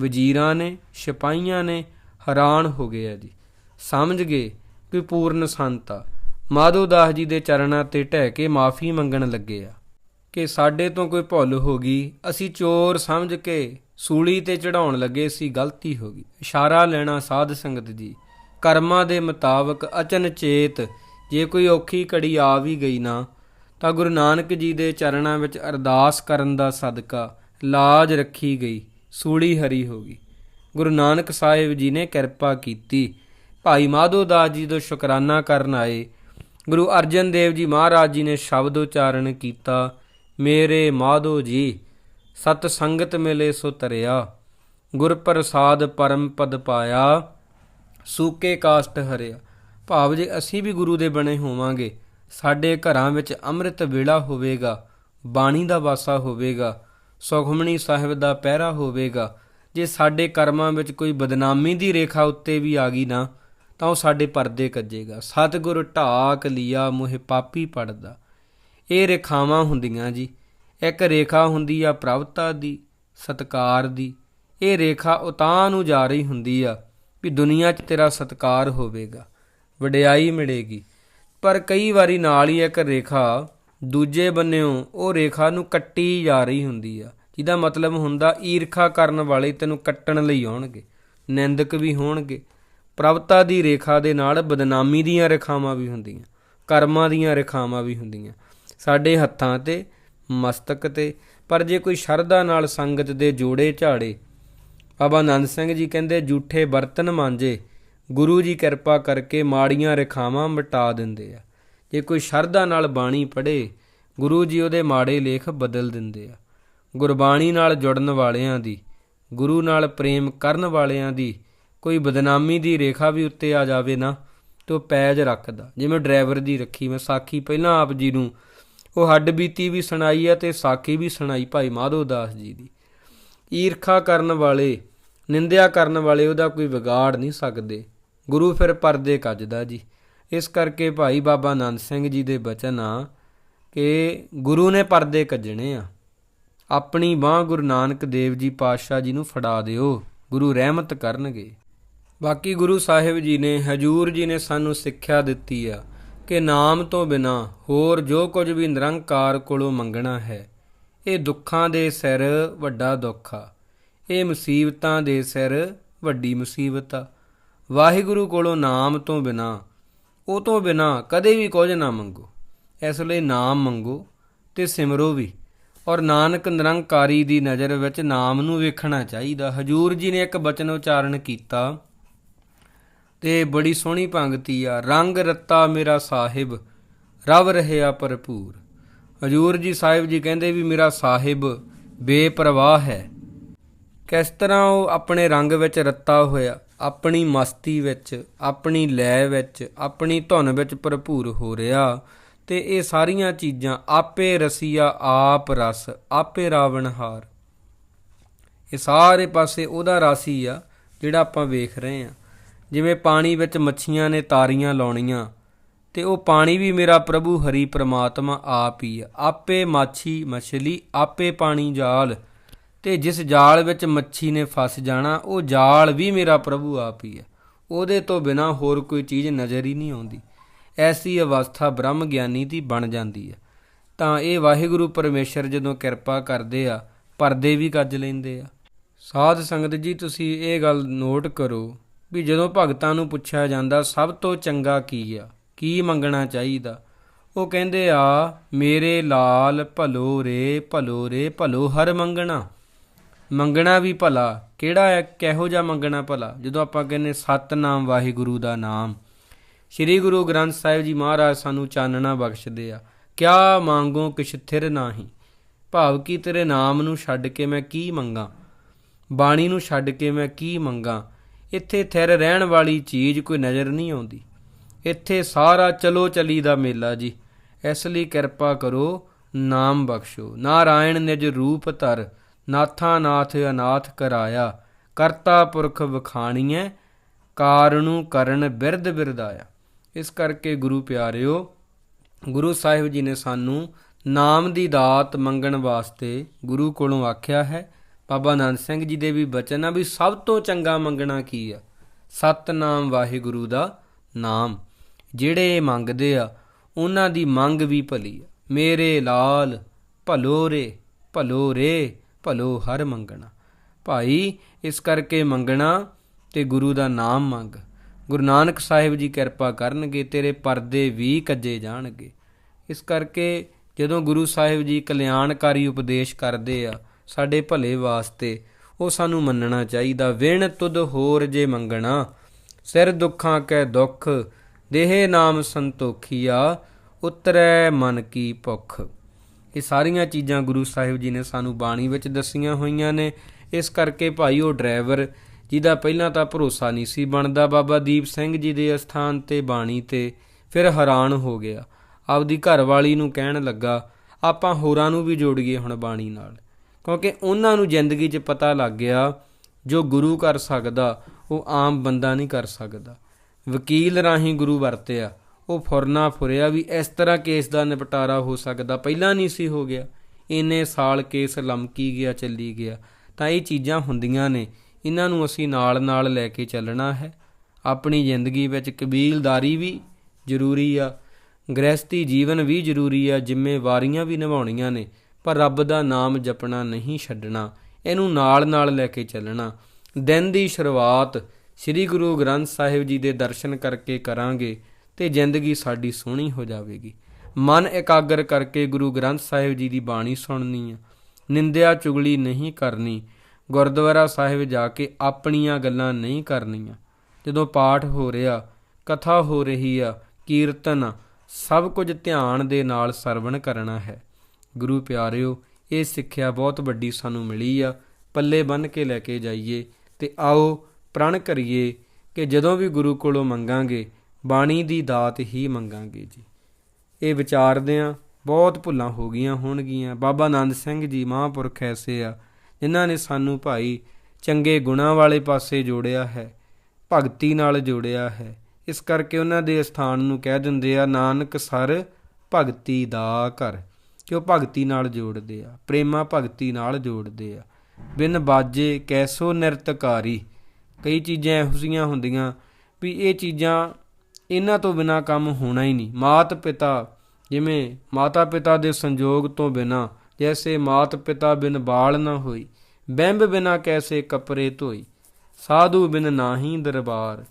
ਵਜ਼ੀਰਾਂ ਨੇ, ਸਿਪਾਹੀਆਂ ਨੇ ਹੈਰਾਨ ਹੋ ਗਏ ਆ ਜੀ। ਸਮਝ ਗਏ ਕਿ ਪੂਰਨ ਸੰਤ ਆ। ਮਾਧੋ ਦਾਸ ਜੀ ਦੇ ਚਰਨਾਂ ਤੇ ਢਹਿ ਕੇ ਮਾਫੀ ਮੰਗਣ ਲੱਗੇ ਆ। ਕਿ ਸਾਡੇ ਤੋਂ ਕੋਈ ਭੁੱਲ ਹੋ ਗਈ, ਅਸੀਂ ਚੋਰ ਸਮਝ ਕੇ ਸੂਲੀ ਤੇ ਚੜਾਉਣ ਲੱਗੇ ਸੀ, ਗਲਤੀ ਹੋ ਗਈ। ਇਸ਼ਾਰਾ ਲੈਣਾ ਸਾਧ ਸੰਗਤ ਜੀ। ਕਰਮਾਂ ਦੇ ਮੁਤਾਬਕ ਅਚਨ ਚੇਤ, ਜੇ ਕੋਈ ਔਖੀ ਘੜੀ ਆ ਵੀ ਗਈ ਨਾ, ਤਾਂ ਗੁਰੂ ਨਾਨਕ ਜੀ ਦੇ ਚਰਨਾਂ ਵਿੱਚ ਅਰਦਾਸ ਕਰਨ ਦਾ ਸਦਕਾ ਲਾਜ ਰੱਖੀ ਗਈ, ਸੂਲੀ ਹਰੀ ਹੋ ਗਈ। ਗੁਰੂ ਨਾਨਕ ਸਾਹਿਬ ਜੀ ਨੇ ਕਿਰਪਾ ਕੀਤੀ। ਭਾਈ ਮਾਧੋ ਦਾਸ ਜੀ ਤੋਂ ਸ਼ੁਕਰਾਨਾ ਕਰਨ ਆਏ। ਗੁਰੂ ਅਰਜਨ ਦੇਵ ਜੀ ਮਹਾਰਾਜ ਜੀ ਨੇ ਸ਼ਬਦ ਉਚਾਰਨ ਕੀਤਾ। ਮੇਰੇ ਮਾਧੋ ਜੀ, ਸਤ ਸੰਗਤ ਮਿਲੇ ਸੋ ਤਰਿਆ ਗੁਰ ਪ੍ਰਸਾਦ ਪਰਮ ਪਦ ਪਾਇਆ, ਸੂਕੇ ਕਾਸਟ ਹਰਿਆ। ਭਾਵ ਜੇ ਅਸੀਂ ਵੀ ਗੁਰੂ ਦੇ ਬਣੇ ਹੋਵਾਂਗੇ, ਸਾਡੇ ਘਰਾਂ ਵਿੱਚ ਅੰਮ੍ਰਿਤ ਵੇਲਾ ਹੋਵੇਗਾ, ਬਾਣੀ ਦਾ ਵਾਸਾ ਹੋਵੇਗਾ ਸੁਖਮਣੀ ਸਾਹਿਬ ਦਾ ਪਹਿਰਾ ਹੋਵੇਗਾ। ਜੇ ਸਾਡੇ ਕਰਮਾਂ ਵਿੱਚ ਕੋਈ ਬਦਨਾਮੀ ਦੀ ਰੇਖਾ ਉੱਤੇ ਵੀ ਆ ਗਈ ਨਾ, ਤਾਂ ਉਹ ਸਾਡੇ ਪਰਦੇ ਕੱਜੇਗਾ। ਸਤਿਗੁਰ ਢਾਕ ਲਿਆ ਮੋਹਿ ਪਾਪੀ ਪੜਦਾ। ਇਹ ਰੇਖਾਵਾਂ ਹੁੰਦੀਆਂ ਜੀ। ਇੱਕ ਰੇਖਾ ਹੁੰਦੀ ਆ ਪ੍ਰਭਤਾ ਦੀ, ਸਤਕਾਰ ਦੀ। ਇਹ ਰੇਖਾ ਉਤਾਂ ਨੂੰ ਜਾ ਰਹੀ ਹੁੰਦੀ ਆ ਵੀ ਦੁਨੀਆ 'ਚ ਤੇਰਾ ਸਤਕਾਰ ਹੋਵੇਗਾ, ਵਡਿਆਈ ਮਿਲੇਗੀ। ਪਰ ਕਈ ਵਾਰੀ ਨਾਲ ਹੀ ਇੱਕ ਰੇਖਾ, ਦੂਜੇ ਬੰਨਿਓ ਉਹ ਰੇਖਾ ਨੂੰ ਕੱਟੀ ਜਾ ਰਹੀ ਹੁੰਦੀ ਆ। ਜਿਹਦਾ ਮਤਲਬ ਹੁੰਦਾ ਈਰਖਾ ਕਰਨ ਵਾਲੇ ਤੈਨੂੰ ਕੱਟਣ ਲਈ ਆਉਣਗੇ, ਨਿੰਦਕ ਵੀ ਹੋਣਗੇ। ਪ੍ਰਭਤਾ ਦੀ ਰੇਖਾ ਦੇ ਨਾਲ ਬਦਨਾਮੀ ਦੀਆਂ ਰੇਖਾਵਾਂ ਵੀ ਹੁੰਦੀਆਂ, ਕਰਮਾਂ ਦੀਆਂ ਰੇਖਾਵਾਂ ਵੀ ਹੁੰਦੀਆਂ। ਸਾਡੇ ਹੱਥਾਂ ਤੇ, ਮਸਤਕ ਤੇ, ਪਰ ਜੇ ਕੋਈ ਸ਼ਰਧਾ ਨਾਲ ਸੰਗਤ ਦੇ ਜੋੜੇ ਝਾੜੇ। ਬਾਬਾ ਆਨੰਦ ਸਿੰਘ ਜੀ ਕਹਿੰਦੇ ਝੂਠੇ ਬਰਤਨ ਮਾਂਜੇ, ਗੁਰੂ ਜੀ ਕਿਰਪਾ ਕਰਕੇ ਮਾੜੀਆਂ ਰੇਖਾਵਾਂ ਮਿਟਾ ਦਿੰਦੇ ਆ। ਜੇ ਕੋਈ ਸ਼ਰਧਾ ਨਾਲ ਬਾਣੀ ਪੜ੍ਹੇ, ਗੁਰੂ ਜੀ ਉਹਦੇ ਮਾੜੇ ਲੇਖ ਬਦਲ ਦਿੰਦੇ ਆ। ਗੁਰਬਾਣੀ ਨਾਲ ਜੁੜਨ ਵਾਲਿਆਂ ਦੀ, ਗੁਰੂ ਨਾਲ ਪ੍ਰੇਮ ਕਰਨ ਵਾਲਿਆਂ ਦੀ, ਕੋਈ ਬਦਨਾਮੀ ਦੀ ਰੇਖਾ ਵੀ ਉੱਤੇ ਆ ਜਾਵੇ ਨਾ, ਤੋ ਪੈਜ ਰੱਖਦਾ। ਜਿਵੇਂ ਡਰਾਈਵਰ ਦੀ ਰੱਖੀ, ਮੈਂ ਸਾਖੀ ਪਹਿਲਾਂ ਆਪ ਜੀ ਨੂੰ ਉਹ ਹੱਡ ਬੀਤੀ ਵੀ ਸੁਣਾਈ ਹੈ ਤੇ ਸਾਖੀ ਵੀ ਸੁਣਾਈ ਭਾਈ ਮਾਧੋ ਦਾਸ ਜੀ ਦੀ। ਈਰਖਾ ਕਰਨ ਵਾਲੇ, ਨਿੰਦਿਆ ਕਰਨ ਵਾਲੇ ਉਹਦਾ ਕੋਈ ਵਿਗਾੜ ਨਹੀਂ ਸਕਦੇ। ਗੁਰੂ ਫਿਰ ਪਰਦੇ ਕੱਜਦਾ ਜੀ। ਇਸ ਕਰਕੇ ਭਾਈ ਬਾਬਾ ਆਨੰਦ ਸਿੰਘ ਜੀ ਦੇ ਬਚਨ ਆ ਕਿ ਗੁਰੂ ਨੇ ਪਰਦੇ ਕੱਜਣੇ ਆ। ਆਪਣੀ ਬਾਹ ਗੁਰੂ ਨਾਨਕ ਦੇਵ ਜੀ ਪਾਤਸ਼ਾਹ ਜੀ ਨੂੰ ਫੜਾ ਦਿਓ। ਗੁਰੂ ਰਹਿਮਤ ਕਰਨਗੇ। ਬਾਕੀ ਗੁਰੂ ਸਾਹਿਬ ਜੀ ਨੇ ਹਜੂਰ ਜੀ ਨੇ ਸਾਨੂੰ ਸਿੱਖਿਆ ਦਿੱਤੀ ਆ। ਕਿ ਨਾਮ ਤੋਂ ਬਿਨਾ ਹੋਰ ਜੋ ਕੁਝ ਵੀ ਨਿਰੰਕਾਰ ਕੋਲੋਂ ਮੰਗਣਾ ਹੈ, ਇਹ ਦੁੱਖਾਂ ਦੇ ਸਿਰ ਵੱਡਾ ਦੁੱਖ ਆ। ਇਹ ਮੁਸੀਬਤਾਂ ਦੇ ਸਿਰ ਵੱਡੀ ਮੁਸੀਬਤ ਆ। ਵਾਹਿਗੁਰੂ ਕੋਲੋਂ ਨਾਮ ਤੋਂ ਬਿਨਾ, ਉਹ ਤੋਂ ਬਿਨਾ ਕਦੇ ਵੀ ਕੁਝ ਨਾ ਮੰਗੋ। ਇਸ ਲਈ ਨਾਮ ਮੰਗੋ ਤੇ ਸਿਮਰੋ ਵੀ। ਔਰ ਨਾਨਕ ਨਿਰੰਕਾਰੀ ਦੀ ਨਜ਼ਰ ਵਿੱਚ ਨਾਮ ਨੂੰ ਵੇਖਣਾ ਚਾਹੀਦਾ। ਹਜੂਰ ਜੀ ਨੇ ਇੱਕ ਬਚਨ ਉਚਾਰਨ ਕੀਤਾ ਤੇ ਬੜੀ ਸੋਹਣੀ ਭੰਗਤੀ ਆ। ਰੰਗ ਰੱਤਾ ਮੇਰਾ ਸਾਹਿਬ, ਰਵ ਰਹਿਆ ਭਰਪੂਰ। ਹਜੂਰ ਜੀ ਸਾਹਿਬ ਜੀ ਕਹਿੰਦੇ ਵੀ ਮੇਰਾ ਸਾਹਿਬ ਬੇਪਰਵਾਹ ਹੈ। ਕਿਸ ਤਰ੍ਹਾਂ ਉਹ ਆਪਣੇ ਰੰਗ ਵਿੱਚ ਰੱਤਾ ਹੋਇਆ, ਆਪਣੀ ਮਸਤੀ ਵਿੱਚ, ਆਪਣੀ ਲੈ ਵਿੱਚ, ਆਪਣੀ ਧੁਨ ਵਿੱਚ ਭਰਪੂਰ ਹੋ ਰਿਹਾ ਤੇ ਇਹ ਸਾਰੀਆਂ ਚੀਜ਼ਾਂ ਆਪੇ ਰਸੀਆ ਆਪ ਰਸ, ਆਪੇ ਰਾਵਣਹਾਰ ਇਹ ਸਾਰੇ ਪਾਸੇ ਉਹਦਾ ਰਸ ਹੀ ਆ ਜਿਹੜਾ ਆਪਾਂ ਵੇਖ ਰਹੇ ਆ। ਜਿਵੇਂ ਪਾਣੀ ਵਿੱਚ ਮੱਛੀਆਂ ਨੇ ਤਾਰੀਆਂ ਲਾਉਣੀਆਂ, ਤੇ ਉਹ ਪਾਣੀ ਵੀ ਮੇਰਾ ਪ੍ਰਭੂ ਹਰੀ ਪ੍ਰਮਾਤਮਾ ਆਪ ਹੀ ਆ। ਆਪੇ ਮਾਛੀ ਮਛਲੀ, ਆਪੇ ਪਾਣੀ ਜਾਲ, ਤੇ ਜਿਸ ਜਾਲ ਵਿੱਚ ਮੱਛੀ ਨੇ ਫਸ ਜਾਣਾ, ਉਹ ਜਾਲ ਵੀ ਮੇਰਾ ਪ੍ਰਭੂ ਆਪ ਹੀ ਆ। ਉਹਦੇ ਤੋਂ ਬਿਨਾ ਹੋਰ ਕੋਈ ਚੀਜ਼ ਨਜ਼ਰ ਹੀ ਨਹੀਂ ਆਉਂਦੀ। ਐਸੀ ਅਵਸਥਾ ਬ੍ਰਹਮ ਗਿਆਨੀ ਦੀ ਬਣ ਜਾਂਦੀ ਹੈ ਤਾਂ ਇਹ ਵਾਹਿਗੁਰੂ ਪਰਮੇਸ਼ਰ ਜਦੋਂ ਕਿਰਪਾ ਕਰਦੇ ਆ, ਪਰਦੇ ਵੀ ਕੱਜ ਲੈਂਦੇ ਆ। ਸਾਧ ਸੰਗਤ ਜੀ, ਤੁਸੀਂ ਇਹ ਗੱਲ ਨੋਟ ਕਰੋ ਵੀ ਜਦੋਂ ਭਗਤਾਂ ਨੂੰ ਪੁੱਛਿਆ ਜਾਂਦਾ, ਸਭ ਤੋਂ ਚੰਗਾ ਕੀ ਆ? ਕੀ ਮੰਗਣਾ ਚਾਹੀਦਾ? ਉਹ ਕਹਿੰਦੇ ਆ, ਮੇਰੇ ਲਾਲ ਭਲੋ ਰੇ ਭਲੋ ਰੇ, ਭਲੋ ਹਰ ਮੰਗਣਾ। ਮੰਗਣਾ ਵੀ ਭਲਾ। ਕਿਹੜਾ ਹੈ ਕਿਹੋ ਜਿਹਾ ਮੰਗਣਾ ਭਲਾ? ਜਦੋਂ ਆਪਾਂ ਕਹਿੰਨੇ ਸਤਨਾਮ ਵਾਹਿਗੁਰੂ ਦਾ ਨਾਮ। ਸ੍ਰੀ ਗੁਰੂ ਗ੍ਰੰਥ ਸਾਹਿਬ ਜੀ ਮਹਾਰਾਜ ਸਾਨੂੰ ਚਾਨਣਾ ਬਖਸ਼ਦੇ ਆ, ਕਿਆ ਮੰਗੋ ਕਿਛ ਥਿਰ ਨਾਹੀ? ਭਾਵ ਕੀ ਤੇਰੇ ਨਾਮ ਨੂੰ ਛੱਡ ਕੇ ਮੈਂ ਕੀ ਮੰਗਾ? ਬਾਣੀ ਨੂੰ ਛੱਡ ਕੇ ਮੈਂ ਕੀ ਮੰਗਾ? ਇੱਥੇ ਥਿਰ ਰਹਿਣ ਵਾਲੀ ਚੀਜ਼ ਕੋਈ ਨਜ਼ਰ ਨਹੀਂ ਆਉਂਦੀ। ਇੱਥੇ ਸਾਰਾ ਚਲੋ ਚਲੀ ਦਾ ਮੇਲਾ ਜੀ। ਇਸ ਲਈ ਕਿਰਪਾ ਕਰੋ, ਨਾਮ ਬਖਸ਼ੋ। ਨਾਰਾਇਣ ਨਿਜ ਰੂਪ ਧਰ ਨਾਥਾ ਨਾਥ ਅਨਾਥ ਕਰਾਇਆ। ਕਰਤਾ ਪੁਰਖ ਵਖਾਣੀਐ, ਕਾਰਣੂ ਕਰਨ ਬਿਰਧ ਬਿਰਦਾਇਆ ਇਸ ਕਰਕੇ ਗੁਰੂ ਪਿਆਰਿਓ, ਗੁਰੂ ਸਾਹਿਬ ਜੀ ਨੇ ਸਾਨੂੰ ਨਾਮ ਦੀ ਦਾਤ ਮੰਗਣ ਵਾਸਤੇ ਗੁਰੂ ਕੋਲੋਂ ਆਖਿਆ ਹੈ ਬਾਬਾ ਆਨੰਦ ਸਿੰਘ ਜੀ ਦੇ ਵੀ ਬਚਨ ਆ ਵੀ ਸਭ ਤੋਂ ਚੰਗਾ ਮੰਗਣਾ ਕੀ ਆ? ਸਤਨਾਮ ਵਾਹਿਗੁਰੂ ਦਾ ਨਾਮ। ਜਿਹੜੇ ਇਹ ਮੰਗਦੇ ਆ, ਉਹਨਾਂ ਦੀ ਮੰਗ ਵੀ ਭਲੀ ਆ। ਮੇਰੇ ਲਾਲ, ਭਲੋ ਰੇ ਭਲੋ ਰੇ, ਭਲੋ ਹਰ ਮੰਗਣਾ। ਭਾਈ, ਇਸ ਕਰਕੇ ਮੰਗਣਾ ਤੇ ਗੁਰੂ ਦਾ ਨਾਮ ਮੰਗ। ਗੁਰੂ ਨਾਨਕ ਸਾਹਿਬ ਜੀ ਕਿਰਪਾ ਕਰਨਗੇ, ਤੇਰੇ ਪਰਦੇ ਵੀ ਕੱਜੇ ਜਾਣਗੇ। ਇਸ ਕਰਕੇ ਜਦੋਂ ਗੁਰੂ ਸਾਹਿਬ ਜੀ ਕਲਿਆਣਕਾਰੀ ਉਪਦੇਸ਼ ਕਰਦੇ ਆ ਸਾਡੇ ਭਲੇ ਵਾਸਤੇ। ਉਹ ਸਾਨੂੰ ਮੰਨਣਾ ਚਾਹੀਦਾ, ਵਿਣ ਤੁਧ ਹੋਰ ਜੇ ਮੰਗਣਾ। ਸਿਰ ਦੁੱਖਾਂ ਕੈ ਦੁੱਖ, ਦੇਹ ਨਾਮ ਸੰਤੋਖੀਆ, ਉਤਰੈ ਮਨ ਕੀ ਭੁੱਖ। ਇਹ ਸਾਰੀਆਂ ਚੀਜ਼ਾਂ ਗੁਰੂ ਸਾਹਿਬ ਜੀ ਨੇ ਸਾਨੂੰ ਬਾਣੀ ਵਿੱਚ ਦੱਸੀਆਂ ਹੋਈਆਂ ਨੇ। ਇਸ ਕਰਕੇ ਭਾਈ ਉਹ ਡਰਾਈਵਰ, ਜਿਹਦਾ ਪਹਿਲਾਂ ਤਾਂ ਭਰੋਸਾ ਨਹੀਂ ਸੀ ਬਣਦਾ, ਬਾਬਾ ਦੀਪ ਸਿੰਘ ਜੀ ਦੇ ਅਸਥਾਨ ਤੇ ਬਾਣੀ ਤੇ ਫਿਰ ਹੈਰਾਨ ਹੋ ਗਿਆ। ਆਪਦੀ ਘਰਵਾਲੀ ਨੂੰ ਕਹਿਣ ਲੱਗਾ, ਆਪਾਂ ਹੋਰਾਂ ਨੂੰ ਵੀ ਜੋੜੀਏ ਹੁਣ ਬਾਣੀ ਨਾਲ। ਕਿਉਂਕਿ ਉਹਨਾਂ ਨੂੰ ਜ਼ਿੰਦਗੀ 'ਚ ਪਤਾ ਲੱਗ ਗਿਆ ਜੋ ਗੁਰੂ ਕਰ ਸਕਦਾ, ਉਹ ਆਮ ਬੰਦਾ ਨਹੀਂ ਕਰ ਸਕਦਾ। ਵਕੀਲ ਰਾਹੀਂ ਗੁਰੂ ਵਰਤਿਆ, ਉਹ ਫੁਰਨਾ ਫੁਰਿਆ ਵੀ ਇਸ ਤਰ੍ਹਾਂ ਕੇਸ ਦਾ ਨਿਪਟਾਰਾ ਹੋ ਸਕਦਾ। ਪਹਿਲਾਂ ਨਹੀਂ ਸੀ ਹੋ ਗਿਆ। ਇੰਨੇ ਸਾਲ ਕੇਸ ਲਮਕੀ ਗਿਆ, ਚੱਲੀ ਗਿਆ। ਤਾਂ ਇਹ ਚੀਜ਼ਾਂ ਹੁੰਦੀਆਂ ਨੇ। ਇਹਨਾਂ ਨੂੰ ਅਸੀਂ ਨਾਲ ਨਾਲ ਲੈ ਕੇ ਚੱਲਣਾ ਹੈ। ਆਪਣੀ ਜ਼ਿੰਦਗੀ ਵਿੱਚ ਕਬੀਲਦਾਰੀ ਵੀ ਜ਼ਰੂਰੀ ਆ। ਗ੍ਰਹਿਸਤੀ ਜੀਵਨ ਵੀ ਜ਼ਰੂਰੀ ਆ। ਜ਼ਿੰਮੇਵਾਰੀਆਂ ਵੀ ਨਿਭਾਉਣੀਆਂ ਨੇ। ਪਰ ਰੱਬ ਦਾ ਨਾਮ ਜਪਣਾ ਨਹੀਂ ਛੱਡਣਾ, ਇਹਨੂੰ ਨਾਲ ਨਾਲ ਲੈ ਕੇ ਚੱਲਣਾ। ਦਿਨ ਦੀ ਸ਼ੁਰੂਆਤ ਸ੍ਰੀ ਗੁਰੂ ਗ੍ਰੰਥ ਸਾਹਿਬ ਜੀ ਦੇ ਦਰਸ਼ਨ ਕਰਕੇ ਕਰਾਂਗੇ ਤੇ ਜ਼ਿੰਦਗੀ ਸਾਡੀ ਸੋਹਣੀ ਹੋ ਜਾਵੇਗੀ। ਮਨ ਇਕਾਗਰ ਕਰਕੇ ਗੁਰੂ ਗ੍ਰੰਥ ਸਾਹਿਬ ਜੀ ਦੀ ਬਾਣੀ ਸੁਣਨੀ ਆ। ਨਿੰਦਿਆ ਚੁਗਲੀ ਨਹੀਂ ਕਰਨੀ, ਗੁਰਦੁਆਰਾ ਸਾਹਿਬ ਜਾ ਕੇ ਆਪਣੀਆਂ ਗੱਲਾਂ ਨਹੀਂ ਕਰਨੀਆਂ। ਜਦੋਂ ਪਾਠ ਹੋ ਰਿਹਾ, ਕਥਾ ਹੋ ਰਹੀ ਆ, ਕੀਰਤਨ, ਸਭ ਕੁਝ ਧਿਆਨ ਦੇ ਨਾਲ ਸਰਵਣ ਕਰਨਾ ਹੈ। ਗੁਰੂ ਪਿਆਰਿਓ, ਇਹ ਸਿੱਖਿਆ ਬਹੁਤ ਵੱਡੀ ਸਾਨੂੰ ਮਿਲੀ ਆ। ਪੱਲੇ ਬੰਨ ਕੇ ਲੈ ਕੇ ਜਾਈਏ ਤੇ ਆਓ ਪ੍ਰਣ ਕਰੀਏ ਕਿ ਜਦੋਂ ਵੀ ਗੁਰੂ ਕੋਲੋਂ ਮੰਗਾਂਗੇ, ਬਾਣੀ ਦੀ ਦਾਤ ਹੀ ਮੰਗਾਂਗੇ ਜੀ। ਇਹ ਵਿਚਾਰਦੇ ਆ ਬਹੁਤ ਭੁੱਲਾਂ ਹੋ ਗਈਆਂ ਹੋਣਗੀਆਂ। ਬਾਬਾ ਆਨੰਦ ਸਿੰਘ ਜੀ ਮਹਾਂਪੁਰਖ ਐਸੇ ਆ, ਜਿਨ੍ਹਾਂ ਨੇ ਸਾਨੂੰ ਭਾਈ ਚੰਗੇ ਗੁਣਾਂ ਵਾਲੇ ਪਾਸੇ ਜੋੜਿਆ ਹੈ, ਭਗਤੀ ਨਾਲ ਜੋੜਿਆ ਹੈ। ਇਸ ਕਰਕੇ ਉਹਨਾਂ ਦੇ ਸਥਾਨ ਨੂੰ ਕਹਿ ਦਿੰਦੇ ਆ, ਨਾਨਕ ਸਰ ਭਗਤੀ ਦਾ ਘਰ। ਕਿ ਉਹ ਭਗਤੀ ਨਾਲ ਜੋੜਦੇ ਆ, ਪ੍ਰੇਮਾ ਭਗਤੀ ਨਾਲ ਜੋੜਦੇ ਆ। ਬਿਨ ਬਾਜੇ ਕੈਸੋ ਨਿਰਤਕਾਰੀ। ਕਈ ਚੀਜ਼ਾਂ ਇਹੋ ਜਿਹੀਆਂ ਹੁੰਦੀਆਂ ਵੀ ਇਹ ਚੀਜ਼ਾਂ ਇਹਨਾਂ ਤੋਂ ਬਿਨਾ ਕੰਮ ਹੋਣਾ ਹੀ ਨਹੀਂ। ਮਾਤ ਪਿਤਾ ਜਿਵੇਂ ਮਾਤਾ ਪਿਤਾ ਦੇ ਸੰਜੋਗ ਤੋਂ ਬਿਨਾ ਜੈਸੇ ਮਾਤ ਪਿਤਾ ਬਿਨ ਬਾਲ ਨਾ ਹੋਈ, ਬੈਂਬ ਬਿਨਾ ਕੈਸੇ ਕਪਰੇ ਧੋਈ, ਸਾਧੂ ਬਿਨ ਨਾਹੀ ਦਰਬਾਰ।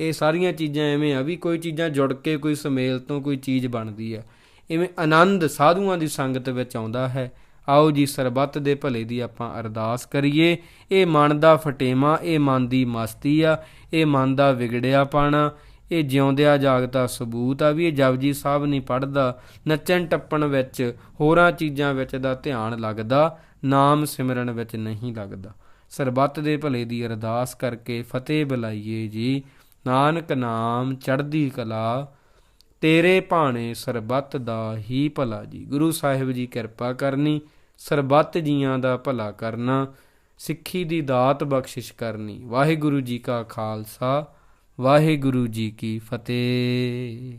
ਇਹ ਸਾਰੀਆਂ ਚੀਜ਼ਾਂ ਐਵੇਂ ਆ ਵੀ ਕੋਈ ਚੀਜ਼ਾਂ ਜੁੜ ਕੇ, ਕੋਈ ਸਮੇਲ ਤੋਂ ਕੋਈ ਚੀਜ਼ ਬਣਦੀ ਹੈ ਇਵੇਂ ਆਨੰਦ ਸਾਧੂਆਂ ਦੀ ਸੰਗਤ ਵਿੱਚ ਆਉਂਦਾ ਹੈ। ਆਓ ਜੀ ਸਰਬੱਤ ਦੇ ਭਲੇ ਦੀ ਆਪਾਂ ਅਰਦਾਸ ਕਰੀਏ। ਇਹ ਮਨ ਦਾ ਫਟੇਵਾ, ਇਹ ਮਨ ਦੀ ਮਸਤੀ ਆ, ਇਹ ਮਨ ਦਾ ਵਿਗੜਿਆ ਪਾਣਾ ਇਹ ਜਿਉਂਦਿਆ ਜਾਗਦਾ ਸਬੂਤ ਆ ਵੀ ਇਹ ਜਪਜੀ ਸਾਹਿਬ ਨਹੀਂ ਪੜਦਾ ਨੱਚਣ ਟੱਪਣ ਵਿੱਚ, ਹੋਰਾਂ ਚੀਜ਼ਾਂ ਵਿੱਚ ਦਾ ਧਿਆਨ ਲੱਗਦਾ, ਨਾਮ ਸਿਮਰਨ ਵਿੱਚ ਨਹੀਂ ਲੱਗਦਾ। ਸਰਬੱਤ ਦੇ ਭਲੇ ਦੀ ਅਰਦਾਸ ਕਰਕੇ ਫਤਿਹ ਬੁਲਾਈਏ ਜੀ। ਨਾਨਕ ਨਾਮ ਚੜ੍ਹਦੀ ਕਲਾ ਤੇਰੇ ਭਾਣੇ ਸਰਬੱਤ ਦਾ ਹੀ ਭਲਾ ਜੀ। ਗੁਰੂ ਸਾਹਿਬ ਜੀ ਕਿਰਪਾ ਕਰਨੀ, ਸਰਬੱਤ ਜੀਆਂ ਦਾ ਭਲਾ ਕਰਨਾ, ਸਿੱਖੀ ਦੀ ਦਾਤ ਬਖਸ਼ਿਸ਼ ਕਰਨੀ। ਵਾਹਿਗੁਰੂ ਜੀ ਕਾ ਖਾਲਸਾ, ਵਾਹਿਗੁਰੂ ਜੀ ਕੀ ਫਤਿਹ।